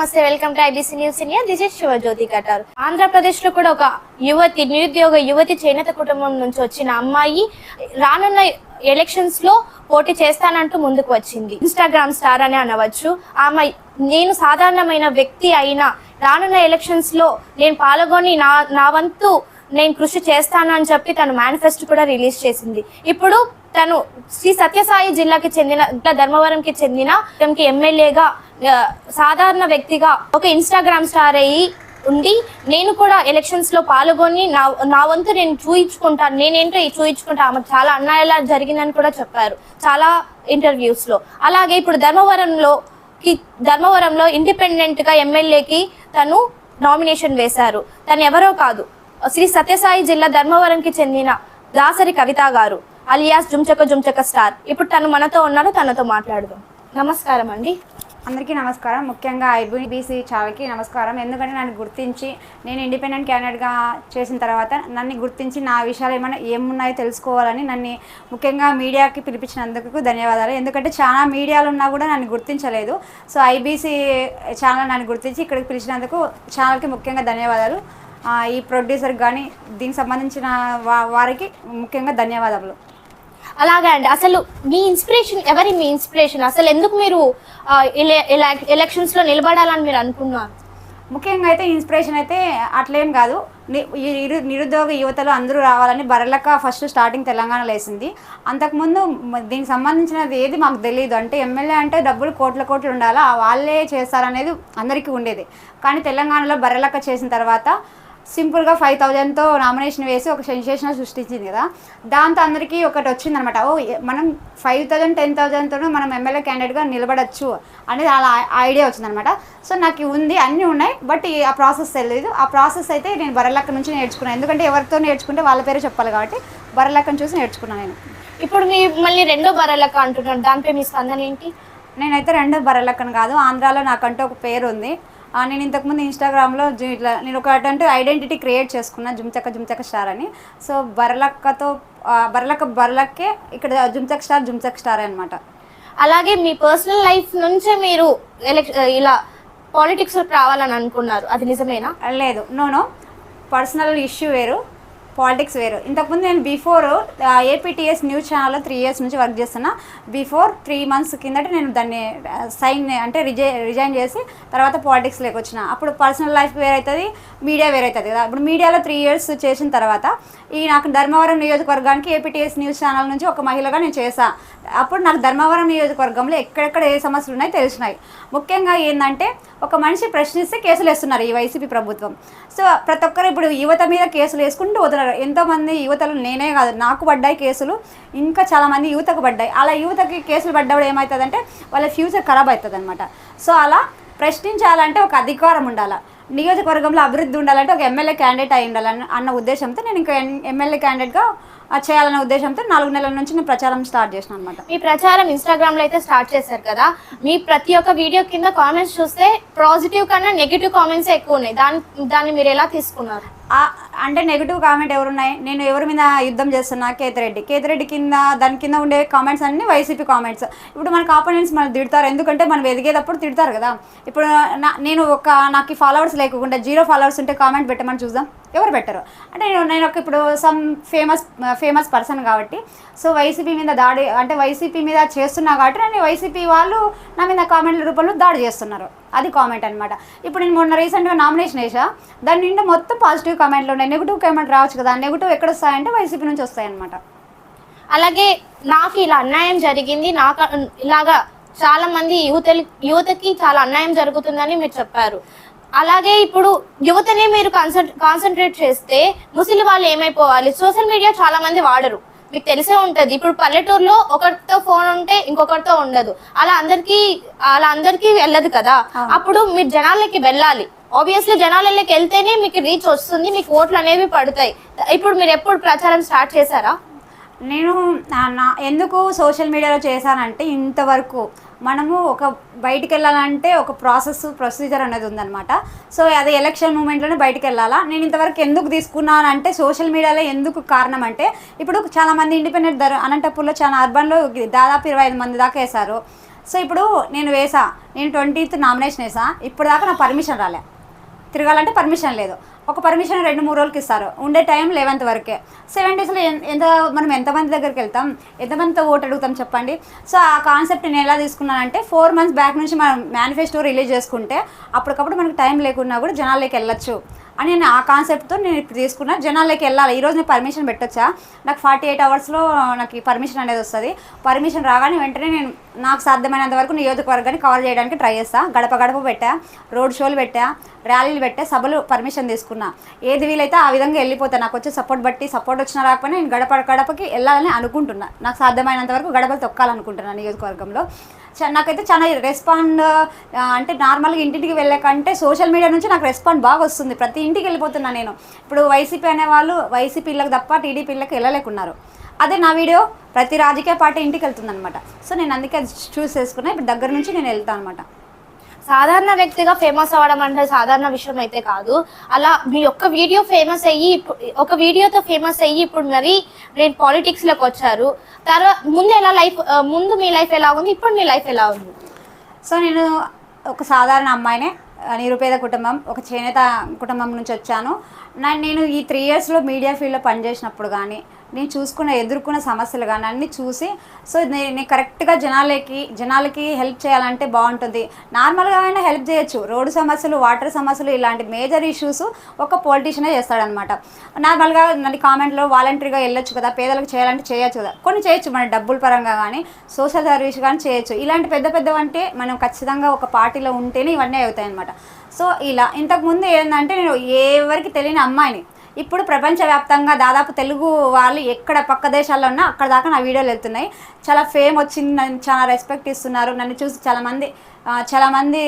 నమస్తే welcome to IBC news India. This is Shivajyoti Katar. ఆంధ్రప్రదేశ్లో కూడా ఒక యువతి నిరుద్యోగ యువతి చేనేత కుటుంబం నుంచి వచ్చిన అమ్మాయి రానున్న ఎలక్షన్స్లో పోటీ చేస్తానంటూ ముందుకు వచ్చింది. ఇన్స్టాగ్రామ్ స్టార్ అని అనవచ్చు. ఆమె నేను సాధారణమైన వ్యక్తి అయినా రానున్న ఎలక్షన్స్లో నేను పాల్గొని నా నా వంతు నేను కృషి చేస్తాను అని చెప్పి తను మేనిఫెస్టో కూడా రిలీజ్ చేసింది. ఇప్పుడు తను శ్రీ సత్యసాయి జిల్లాకి చెందిన ఇట్లా ధర్మవరంకి చెందిన తనకి ఎమ్మెల్యేగా సాధారణ వ్యక్తిగా ఒక ఇన్స్టాగ్రామ్ స్టార్ అయ్యి ఉండి నేను కూడా ఎలక్షన్స్లో పాల్గొని నా నా వంతు నేను చూయించుకుంటాను నేనేంటో చూయించుకుంటా ఆమె చాలా అన్యాయాలు జరిగిందని కూడా చెప్పారు చాలా ఇంటర్వ్యూస్లో. అలాగే ఇప్పుడు ధర్మవరంలో కి ధర్మవరంలో ఇండిపెండెంట్గా ఎమ్మెల్యేకి తను నామినేషన్ వేశారు. తను ఎవరో కాదు శ్రీ సత్యసాయి జిల్లా ధర్మవరంకి చెందిన దాసరి కవిత గారు. అలియాస్ జుంచక జుంచక స్టార్. ఇప్పుడు తను మనతో ఉన్నారు తనతో మాట్లాడదాం. నమస్కారం అండి. అందరికీ నమస్కారం. ముఖ్యంగా ఐబీబీసీ చావకి నమస్కారం. ఎందుకంటే నన్ను గుర్తించి నేను ఇండిపెండెంట్ క్యాండిడేట్గా చేసిన తర్వాత నన్ను గుర్తించి నా విషయాలు ఏమైనా ఏమున్నాయో తెలుసుకోవాలని నన్ను ముఖ్యంగా మీడియాకి పిలిపించినందుకు ధన్యవాదాలు. ఎందుకంటే చాలా మీడియాలు ఉన్నా కూడా నన్ను గుర్తించలేదు. సో ఐబీసీ ఛానల్ నన్ను గుర్తించి ఇక్కడికి పిలిచినందుకు ఛానల్కి ముఖ్యంగా ధన్యవాదాలు. ఈ ప్రొడ్యూసర్ కానీ దీనికి సంబంధించిన వారికి ముఖ్యంగా ధన్యవాదాలు అలాగా అండి. అసలు మీ ఇన్స్పిరేషన్ ఎవరి మీ ఇన్స్పిరేషన్ అసలు ఎందుకు మీరు ఎలక్షన్స్లో నిలబడాలని మీరు అనుకున్నారు? ముఖ్యంగా అయితే ఇన్స్పిరేషన్ అయితే అట్లేం కాదు. ఈ నిరు- నిరుద్యోగ యువతలు అందరూ రావాలని బరలక్క ఫస్ట్ స్టార్టింగ్ తెలంగాణలో వేసింది అంతకుముందు దీనికి సంబంధించినది ఏది మాకు తెలియదు అంటే ఎమ్మెల్యే అంటే డబ్బులు కోట్ల కోట్లు ఉండాలా వాళ్ళే చేస్తారనేది అందరికీ ఉండేది. కానీ తెలంగాణలో బరలక్క చేసిన తర్వాత సింపుల్గా ఫైవ్ థౌజండ్తో నామినేషన్ వేసి ఒక సెన్సేషన్ సృష్టించింది కదా. దాంతో అందరికీ ఒకటి వచ్చిందనమాట. ఓ మనం ఫైవ్ థౌజండ్ టెన్ థౌజండ్తోనూ మనం ఎమ్మెల్యే క్యాండిడేట్గా నిలబడచ్చు అనేది అలా ఐడియా వచ్చిందనమాట. సో నాకు ఉంది అన్నీ ఉన్నాయి బట్ ఈ- ఆ ప్రాసెస్ తెలియదు ఆ ప్రాసెస్ అయితే నేను బరలక్క నుంచి నేర్చుకున్నాను. ఎందుకంటే ఎవరితో నేర్చుకుంటే వాళ్ళ పేరు చెప్పాలి కాబట్టి బరలక్కను చూసి నేర్చుకున్నాను నేను. ఇప్పుడు మీ మళ్ళీ రెండో బరలక అంటున్నాను దానిపై మీ స్పందన ఏంటి? నేనైతే రెండు బరలక్కను కాదు ఆంధ్రాలో నాకంటూ ఒక పేరు ఉంది నేను ఇంతకుముందు ఇన్స్టాగ్రామ్లో ఇట్లా నేను ఒక అంటే ఐడెంటిటీ క్రియేట్ చేసుకున్నా జుమ్చక్క జుమ్చక్క స్టార్ అని. సో బరలక్కతో బరలక్క బరలక్కే ఇక్కడ జుమ్చక్ స్టార్ జుమ్చక్ స్టార్ అనమాట అలాగే మీ పర్సనల్ లైఫ్ నుంచే మీరు ఇలా పాలిటిక్స్ రావాలని అనుకున్నారు. అది నిజమేనా? లేదు. No no. పర్సనల్ ఇష్యూ వేరు. పాలిటిక్స్ వేరు. ఇంతకుముందు నేను బిఫోర్ ఏపీటీఎస్ న్యూస్ ఛానల్లో త్రీ ఇయర్స్ నుంచి వర్క్ చేస్తున్నా. బిఫోర్ త్రీ మంత్స్ కిందట నేను దాన్ని సైన్ అంటే రిజై రిజైన్ చేసి తర్వాత పాలిటిక్స్లోకి వచ్చిన. అప్పుడు పర్సనల్ లైఫ్ వేరవుతుంది మీడియా వేరవుతుంది కదా. ఇప్పుడు మీడియాలో త్రీ ఇయర్స్ చేసిన తర్వాత ఈ నాకు ధర్మవరం నియోజకవర్గానికి ఏపీటీఎస్ న్యూస్ ఛానల్ నుంచి ఒక మహిళగా నేను చేశాను అప్పుడు నాకు ధర్మవరం నియోజకవర్గంలో ఎక్కడెక్కడ ఏ సమస్యలు ఉన్నాయో తెలిసినాయి ముఖ్యంగా ఏంటంటే ఒక మనిషి ప్రశ్నిస్తే కేసులు వేస్తున్నారు ఈ వైసీపీ ప్రభుత్వం. సో ప్రతి ఒక్కరు ఇప్పుడు యువత మీద కేసులు వేసుకుంటూ వదిలారు ఎంతోమంది యువతలు నేనే కాదు నాకు పడ్డాయి కేసులు ఇంకా చాలామంది యువతకు పడ్డాయి. అలా యువతకి కేసులు పడ్డప్పుడు ఏమవుతుందంటే వాళ్ళ ఫ్యూచర్ ఖరాబ్ అవుతుంది అనమాట సో అలా ప్రశ్నించాలంటే ఒక అధికారం ఉండాలి. నియోజకవర్గంలో అభివృద్ధి ఉండాలంటే ఒక ఎమ్మెల్యే క్యాండిడేట్ అయి ఉండాలని అన్న ఉద్దేశంతో నేను ఇంకా ఎమ్మెల్యే క్యాండిడేట్గా చేయాలన్న ఉద్దేశంతో నాలుగు నెలల నుంచి నేను ప్రచారం స్టార్ట్ చేసిన అనమాట మీ ప్రచారం ఇన్స్టాగ్రామ్లో అయితే స్టార్ట్ చేశారు కదా? మీ ప్రతి ఒక్క వీడియో కింద కామెంట్స్ చూస్తే పాజిటివ్ కన్నా నెగిటివ్ కామెంట్స్ ఎక్కువ ఉన్నాయి. దాన్ని దాన్ని మీరు ఎలా తీసుకున్నారు? అంటే నెగిటివ్ కామెంట్ ఎవరున్నాయి? నేను ఎవరి మీద యుద్ధం చేస్తున్నా? కేతిరెడ్డి. కేతిరెడ్డి కింద దాని కింద ఉండే కామెంట్స్ అన్ని వైసీపీ కామెంట్స్ ఇప్పుడు మనకు ఆపోనెంట్స్ మనం తిడతారు. ఎందుకంటే మనం ఎదిగేటప్పుడు తిడతారు కదా? ఇప్పుడు నా నేను ఒక నాకు ఫాలోవర్స్ లేకుండా జీరో ఫాలోవర్స్ ఉంటే కామెంట్ పెట్టమని చూద్దాం. ఎవరు పెట్టరు అంటే నేను నేను ఒక ఇప్పుడు సమ్ ఫేమస్ ఫేమస్ పర్సన్ కాబట్టి సో వైసీపీ మీద దాడి అంటే వైసీపీ మీద చేస్తున్నా కాబట్టి నేను వైసీపీ వాళ్ళు నా మీద కామెంట్ల రూపంలో దాడి చేస్తున్నారు. అది కామెంట్ అనమాట ఇప్పుడు నేను మొన్న రీసెంట్గా నామినేషన్ వేసా దాని నిండా మొత్తం పాజిటివ్ కామెంట్లు ఉన్నాయి. నెగిటివ్ కామెంట్ రావచ్చు కదా. నెగిటివ్ ఎక్కడ వస్తాయంటే వైసీపీ నుంచి వస్తాయన్నమాట. అలాగే నాకు ఇలా అన్యాయం జరిగింది. నాకు ఇలాగా చాలా మంది యువతలు యువతకి చాలా అన్యాయం జరుగుతుందని మీరు చెప్పారు. అలాగే ఇప్పుడు యువతనే మీరు కాన్సన్ కాన్సన్ట్రేట్ చేస్తే ముసలి వాళ్ళు ఏమైపోవాలి? సోషల్ మీడియా చాలా మంది వాడరు. మీకు తెలిసే ఉంటది. ఇప్పుడు పల్లెటూరులో ఒకరితో ఫోన్ ఉంటే ఇంకొకరితో ఉండదు. అలా అందరికి అలా అందరికి వెళ్ళదు కదా. అప్పుడు మీరు జనాలకి వెళ్ళాలి. ఆబ్వియస్లీ జనాలకి వెళ్తేనే మీకు రీచ్ వస్తుంది మీకు ఓట్లు అనేవి పడతాయి. ఇప్పుడు మీరు ఎప్పుడు ప్రచారం స్టార్ట్ చేశారా? నేను నా ఎందుకు సోషల్ మీడియాలో చేశానంటే ఇంతవరకు మనము ఒక బయటికి వెళ్ళాలంటే ఒక ప్రాసెస్ ప్రొసీజర్ అనేది ఉందన్నమాట. సో అది ఎలక్షన్ మూమెంట్లోనే బయటికి వెళ్ళాలా నేను ఇంతవరకు ఎందుకు తీసుకున్నానంటే సోషల్ మీడియాలో ఎందుకు కారణం అంటే ఇప్పుడు చాలామంది ఇండిపెండెంట్ ధర అనంతపూర్లో చాలా అర్బన్లో దాదాపు ఇరవై ఐదు మంది దాకా వేశారు. సో ఇప్పుడు నేను వేసా నేను ట్వంటీత్ నామినేషన్ వేసా ఇప్పుడు దాకా నా పర్మిషన్ రాలే. తిరగాలంటే పర్మిషన్ లేదు. ఒక పర్మిషన్ రెండు మూడు రోజులకి ఇస్తారు. ఉండే టైం లెవెన్త్ వరకే. సెవెన్ డేస్లో ఎంత మనం ఎంతమంది దగ్గరికి వెళ్తాం? ఎంతమందితో ఓటు అడుగుతాం చెప్పండి? సో ఆ కాన్సెప్ట్ నేను ఎలా తీసుకున్నానంటే ఫోర్ మంత్స్ బ్యాక్ నుంచి మనం మేనిఫెస్టో రిలీజ్ చేసుకుంటే అప్పటికప్పుడు మనకు టైం లేకున్నా కూడా జనాల్లోకి వెళ్ళొచ్చు. అని నేను ఆ కాన్సెప్ట్తో నేను ఇప్పుడు తీసుకున్నా. జనాల్లోకి వెళ్ళాలి. ఈరోజు నేను పర్మిషన్ పెట్టొచ్చా? నాకు ఫార్టీ ఎయిట్ అవర్స్లో నాకు పర్మిషన్ అనేది వస్తుంది. పర్మిషన్ రాగానే వెంటనే నేను నాకు సాధ్యమైనంత వరకు నియోజకవర్గాన్ని కవర్ చేయడానికి ట్రై చేస్తాను గడప గడప పెట్టా. రోడ్ షోలు పెట్టా. ర్యాలీలు పెట్టా. సభలు పర్మిషన్ తీసుకున్నా. ఏది వీలైతే ఆ విధంగా వెళ్ళిపోతాను నాకు వచ్చే సపోర్ట్ బట్టి సపోర్ట్ వచ్చినా రాకపోయినా నేను గడప గడపకి వెళ్ళాలని అనుకుంటున్నా. నాకు సాధ్యమైనంత వరకు గడపలు తొక్కాలనుకుంటున్నాను నియోజకవర్గంలో. నాకైతే చాలా రెస్పాండ్ అంటే నార్మల్గా ఇంటింటికి వెళ్ళకంటే సోషల్ మీడియా నుంచి నాకు రెస్పాండ్ బాగా వస్తుంది. ప్రతి ఇంటికి వెళ్ళిపోతున్నా నేను. ఇప్పుడు వైసీపీ అనేవాళ్ళు వైసీపీలకు తప్ప టీడీపీలకు వెళ్ళలేకున్నారు. అదే నా వీడియో ప్రతి రాజకీయ పార్టీ ఇంటికి వెళ్తుంది అనమాట సో నేను అందుకే అది చూస్ చేసుకున్నా. ఇప్పుడు దగ్గర నుంచి నేను వెళ్తాను అనమాట సాధారణ వ్యక్తిగా ఫేమస్ అవ్వడం అంటే సాధారణ విషయం అయితే కాదు. అలా మీ ఒక్క వీడియో ఫేమస్ అయ్యి ఇప్పుడు- ఒక వీడియోతో ఫేమస్ అయ్యి ఇప్పుడు మరి నేను పాలిటిక్స్లోకి వచ్చారు. తర్వాత ముందు ఎలా లైఫ్ ముందు మీ లైఫ్ ఎలా ఉంది? ఇప్పుడు మీ లైఫ్ ఎలా ఉంది? సో నేను ఒక సాధారణ అమ్మాయినే నిరుపేద కుటుంబం ఒక చేనేత కుటుంబం నుంచి వచ్చాను. నా నేను ఈ త్రీ ఇయర్స్లో మీడియా ఫీల్డ్లో పనిచేసినప్పుడు కానీ నేను చూసుకున్న ఎదుర్కొన్న సమస్యలు కానీ అన్నీ చూసి సో నేను నేను కరెక్ట్గా జనాలకి జనాలకి హెల్ప్ చేయాలంటే బాగుంటుంది. నార్మల్గా అయినా హెల్ప్ చేయొచ్చు. రోడ్డు సమస్యలు వాటర్ సమస్యలు ఇలాంటి మేజర్ ఇష్యూస్ ఒక పొలిటీషియనే చేస్తాడనమాట. నార్మల్గా నన్ను కామెంట్లో వాలంటరీగా వెళ్ళొచ్చు కదా పేదలకు చేయాలంటే చేయొచ్చు కదా. కొన్ని చేయొచ్చు మన డబ్బుల పరంగా కానీ సోషల్ సర్వీస్ కానీ చేయొచ్చు. ఇలాంటి పెద్ద పెద్దవంటే మనం ఖచ్చితంగా ఒక పార్టీలో ఉంటేనే ఇవన్నీ అవుతాయి అనమాట సో ఇలా ఇంతకుముందు ఏంటంటే నేను ఎవరికి తెలియని అమ్మాయిని. ఇప్పుడు ప్రపంచవ్యాప్తంగా దాదాపు తెలుగు వాళ్ళు ఎక్కడ పక్క దేశాల్లో ఉన్నా అక్కడ దాకా నా వీడియోలు వెళ్తున్నాయి. చాలా ఫేమ్ వచ్చింది నన్ను చాలా రెస్పెక్ట్ ఇస్తున్నారు. నన్ను చూసి చాలామంది చాలామంది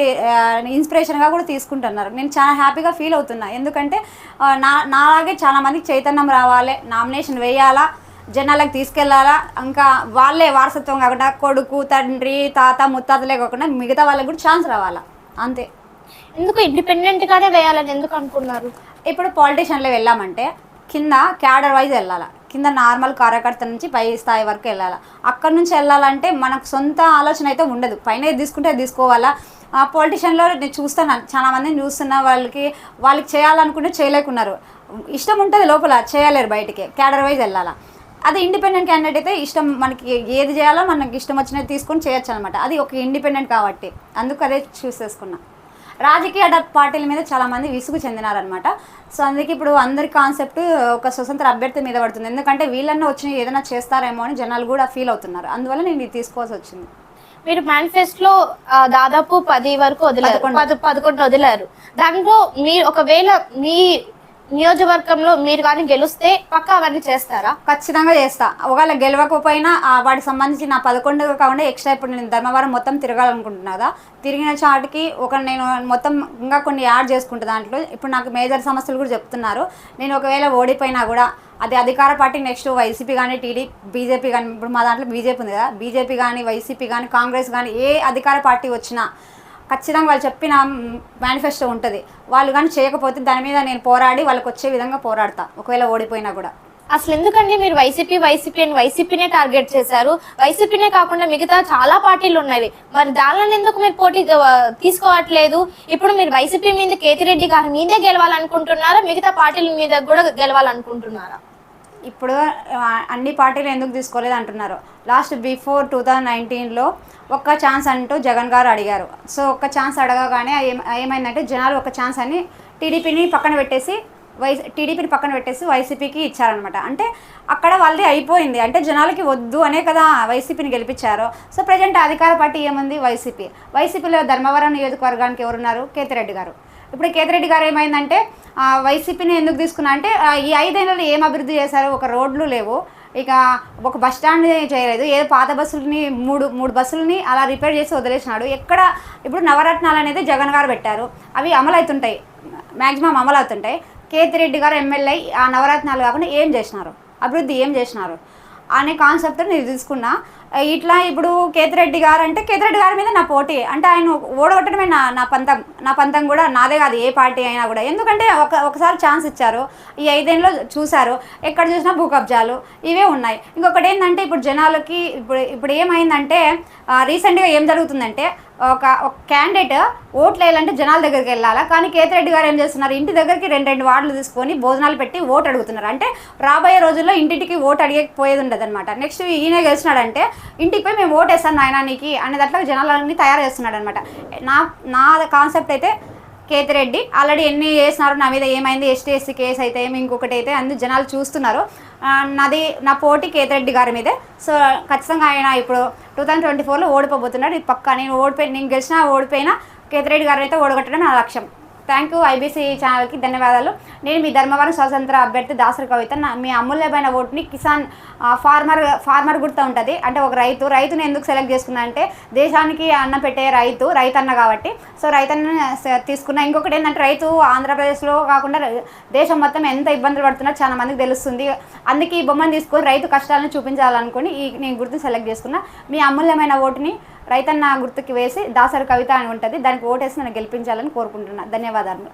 ఇన్స్పిరేషన్గా కూడా తీసుకుంటున్నారు. నేను చాలా హ్యాపీగా ఫీల్ అవుతున్నా. ఎందుకంటే నా నాలాగే చాలామందికి చైతన్యం రావాలి నామినేషన్ వేయాలా జనాలకు తీసుకెళ్ళాలా. ఇంకా వాళ్ళే వారసత్వం కాకుండా కొడుకు తండ్రి తాత ముత్తాతలే కాకుండా మిగతా వాళ్ళకి కూడా ఛాన్స్ రావాలా. అంతే. ఎందుకు ఇండిపెండెంట్గానే వేయాలని ఎందుకు అనుకున్నారు? ఇప్పుడు పాలిటీషియన్లో వెళ్ళామంటే కింద క్యాడర్ వైజ్ వెళ్ళాలి. కింద నార్మల్ కార్యకర్త నుంచి పై స్థాయి వరకు వెళ్ళాలి. అక్కడ నుంచి వెళ్ళాలంటే మనకు సొంత ఆలోచన అయితే ఉండదు. పైన తీసుకుంటే అది తీసుకోవాలా. పొలిటీషియన్లో నేను చూస్తాను. చాలా మందిని చూస్తున్నా వాళ్ళకి వాళ్ళకి చేయాలనుకుంటే చేయలేకున్నారు. ఇష్టం ఉంటుంది లోపల చేయలేరు బయటికి. క్యాడర్ వైజ్ వెళ్ళాలా. అది ఇండిపెండెంట్ క్యాండిడేట్ అయితే ఇష్టం మనకి ఏది చేయాలో మనకి ఇష్టం వచ్చినది తీసుకొని చేయొచ్చు అనమాట అది ఒక ఇండిపెండెంట్ కాబట్టి. అందుకు అదే చూస్ రాజకీయ పార్టీల మీద చాలా మంది విసుగు చెందినారనమాట సో అందుకే ఇప్పుడు అందరి కాన్సెప్ట్ ఒక స్వతంత్ర అభ్యర్థి మీద పడుతుంది. ఎందుకంటే వీళ్ళన్నా వచ్చి ఏదైనా చేస్తారేమో అని జనాలు కూడా ఫీల్ అవుతున్నారు. అందువల్ల నేను ఇది తీసుకోవాల్సి వచ్చింది. మీరు మేనిఫెస్టో దాదాపు పది వరకు వదిలారు. పద పదకొండు వదిలారు. దాంట్లో మీరు ఒకవేళ మీ నియోజకవర్గంలో మీరు కానీ గెలిస్తే పక్కా అవన్నీ చేస్తారా? ఖచ్చితంగా చేస్తా. ఒకవేళ గెలవకపోయినా ఆ వాటికి సంబంధించి నా పదకొండు కాకుండా ఎక్స్ట్రా ఇప్పుడు నేను ధర్మవరం మొత్తం తిరగాలనుకుంటున్నా తిరిగిన చాటుకి ఒక నేను మొత్తం ఇంకా కొన్ని యాడ్ చేసుకుంటా దాంట్లో. ఇప్పుడు నాకు మేజర్ సమస్యలు కూడా చెప్తున్నారు. నేను ఒకవేళ ఓడిపోయినా కూడా అది అధికార పార్టీ నెక్స్ట్ వైసీపీ కానీ టీడీ బీజేపీ కానీ ఇప్పుడు మా దాంట్లో బీజేపీ ఉంది కదా బీజేపీ కానీ వైసీపీ కానీ కాంగ్రెస్ కానీ ఏ అధికార పార్టీ వచ్చినా ఖచ్చితంగా వాళ్ళు చెప్పిన మేనిఫెస్టో ఉంటుంది. వాళ్ళు కానీ చేయకపోతే దాని మీద నేను పోరాడి వాళ్ళకి వచ్చే విధంగా పోరాడతా. ఒకవేళ ఓడిపోయినా కూడా. అసలు ఎందుకండి మీరు వైసీపీ వైసీపీ అని వైసీపీనే టార్గెట్ చేశారు? వైసీపీనే కాకుండా మిగతా చాలా పార్టీలు ఉన్నాయి. మరి దానిలో ఎందుకు మీరు పోటీ తీసుకోవట్లేదు? ఇప్పుడు మీరు వైసీపీ మీద కేతిరెడ్డి గారి మీదే గెలవాలనుకుంటున్నారా? మిగతా పార్టీల మీద కూడా గెలవాలనుకుంటున్నారా? ఇప్పుడు అన్ని పార్టీలు ఎందుకు తీసుకోలేదు అంటున్నారు. లాస్ట్ బిఫోర్ టూ థౌజండ్ నైన్టీన్లో ఒక్క ఛాన్స్ అంటూ జగన్ గారు అడిగారు. సో ఒక్క ఛాన్స్ అడగగానే ఏమైందంటే జనాలు ఒక ఛాన్స్ అని టీడీపీని పక్కన పెట్టేసి వై టీడీపీని పక్కన పెట్టేసి వైసీపీకి ఇచ్చారనమాట అంటే అక్కడ వాళ్ళది అయిపోయింది. అంటే జనాలకి వద్దు అనే కదా వైసీపీని గెలిపించారు. సో ప్రజెంట్ అధికార పార్టీ ఏముంది? వైసీపీ. వైసీపీలో ధర్మవరం నియోజకవర్గానికి ఎవరున్నారు? కేతిరెడ్డి గారు. ఇప్పుడు కేతిరెడ్డి గారు ఏమైందంటే వైసీపీని ఎందుకు తీసుకున్నా అంటే ఈ ఐదేళ్ళలో ఏం అభివృద్ధి చేశారు? ఒక రోడ్లు లేవు. ఇక ఒక బస్ స్టాండ్ చేయలేదు. ఏదో పాత బస్సులని మూడు మూడు బస్సులని అలా రిపేర్ చేసి వదిలేసినాడు. ఎక్కడ ఇప్పుడు నవరత్నాలు అనేది జగన్ గారు పెట్టారు. అవి అమలు అవుతుంటాయి మ్యాక్సిమం అమలు అవుతుంటాయి కేతిరెడ్డి గారు ఎమ్మెల్యే ఆ నవరత్నాలు కాకుండా ఏం చేసినారు? అభివృద్ధి ఏం చేసినారు? అనే కాన్సెప్ట్ నేను తీసుకున్నా. ఇట్లా ఇప్పుడు కేతిరెడ్డి గారు అంటే కేతిరెడ్డి గారి మీద నా పోటీ. అంటే ఆయన ఓడగొట్టడమే నా నా పంతం. నా పంతం కూడా నాదే కాదు ఏ పార్టీ అయినా కూడా. ఎందుకంటే ఒక ఒకసారి ఛాన్స్ ఇచ్చారు. ఈ ఐదేళ్ళలో చూశారు. ఎక్కడ చూసినా భూ కబ్జాలు ఇవే ఉన్నాయి. ఇంకొకటి ఏంటంటే ఇప్పుడు జనాలకి ఇప్పుడు ఇప్పుడు ఏమైందంటే రీసెంట్గా ఏం జరుగుతుందంటే ఒక ఒక క్యాండిడేట్ ఓట్లు వేయాలంటే జనాల దగ్గరికి వెళ్ళాలా? కానీ కేతిరెడ్డి గారు ఏం చేస్తున్నారు? ఇంటి దగ్గరికి రెండు రెండు వార్డులు తీసుకొని భోజనాలు పెట్టి ఓటు అడుగుతున్నారు అంటే రాబోయే రోజుల్లో ఇంటింటికి ఓటు అడిగకపోయేది ఉండదు అనమాట నెక్స్ట్ ఈయన గెలిచినాడంటే ఇంటికి పోయి మేము ఓటు వేస్తాను నాయనానికి అనేది అట్లా జనాలన్నీ తయారు చేస్తున్నాడు అనమాట నా నా కాన్సెప్ట్ అయితే కేతిరెడ్డి. ఆల్రెడీ ఎన్ని చేసినారు నా మీద ఏమైంది? ఎస్టీ ఎస్సీ కేసు అయితే ఏమి ఇంకొకటి అయితే అన్ని జనాలు చూస్తున్నారు. నాది నా పోటీ కేతిరెడ్డి గారి మీదే. సో ఖచ్చితంగా ఆయన ఇప్పుడు టూ థౌజండ్ ట్వంటీ ఫోర్లో ఓడిపోబోతున్నాడు. ఇది పక్కా నేను ఓడిపోయి నేను గెలిచినా ఓడిపోయినా కేతిరెడ్డి గారిని అయితే ఓడగొట్టడం నా లక్ష్యం. థ్యాంక్ యూ ఐబీసీ ఛానల్కి ధన్యవాదాలు. నేను మీ ధర్మవరం స్వతంత్ర అభ్యర్థి దాసరి కవిత. మీ అమూల్యమైన ఓటుని కిసాన్ ఫార్మర్ ఫార్మర్ గుర్తు ఉంటుంది. అంటే ఒక రైతు రైతుని ఎందుకు సెలెక్ట్ చేసుకున్నా అంటే దేశానికి అన్న పెట్టే రైతు రైతన్న కాబట్టి. సో రైతన్న తీసుకున్న తీసుకున్నా ఇంకొకటి ఏంటంటే రైతు ఆంధ్రప్రదేశ్లో కాకుండా దేశం మొత్తం ఎంత ఇబ్బందులు పడుతున్నా చాలా మందికి తెలుస్తుంది. అందుకే ఈ బొమ్మను తీసుకొని రైతు కష్టాలను చూపించాలనుకుని ఈ నేను గుర్తు సెలెక్ట్ చేసుకున్నా. మీ అమూల్యమైన ఓటుని రైతన్న గుర్తుకి వేసి దాసరి కవిత అని ఉంటుంది దానికి ఓటేసి నన్ను గెలిపించాలని కోరుకుంటున్నా. ధన్యవాదాలు.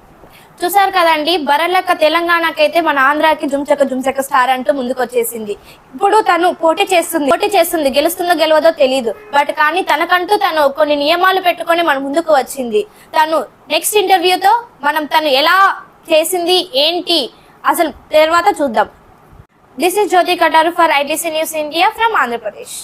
చూసారు కదండి బరలక్క తెలంగాణకైతే మన ఆంధ్రాకి జుంచక జుంచక స్టార్ అంటూ ముందుకు వచ్చేసింది ఇప్పుడు తను పోటీ చేస్తుంది పోటీ చేస్తుంది గెలుస్తుందో గెలవదో తెలియదు బట్ కానీ తనకంటూ తను కొన్ని నియమాలు పెట్టుకొని మన ముందుకు వచ్చింది. తను నెక్స్ట్ ఇంటర్వ్యూతో మనం తను ఎలా చేసింది ఏంటి అసలు తర్వాత చూద్దాం. This is Jyoti Kataru for ITC news India from Andhra Pradesh.